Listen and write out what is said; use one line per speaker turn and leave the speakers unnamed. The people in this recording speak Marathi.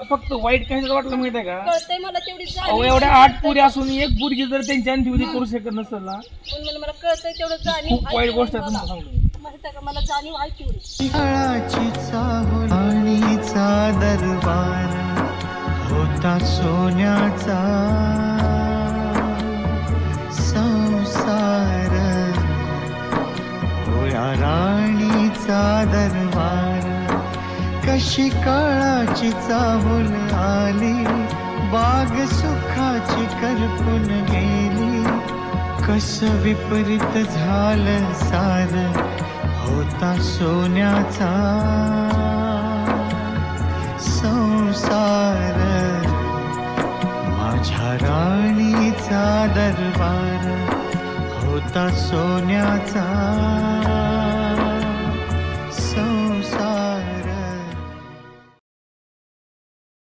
फक्त वाईट कशाचं वाटलं माहिती आहे का?
कळतंय मला तेवढी
अहो
जाणीव
एवढ्या आठ पुरी असून एक पुरगी जर त्यांच्या अंतिविधी करू शकत नसेल ना
म्हणून मला मला कळतंय तेवढं जाणीव
खूप
आहे
वाईट गोष्ट आहे. तुम्हाला सांगतो.
माहीत आहे का मला जाणीव आहे तेवढी.
काळाची चाहूल आणीचा दरबार होता सोन्याचा. संसार होया राणीचा दरबार. कशी काळाची चाहूल आली बाग सुखाची करपून गेली. कस विपरीत झालं सार होता सोन्याचा. संसार माझ्या राणीचा दरबार होता सोन्याचा.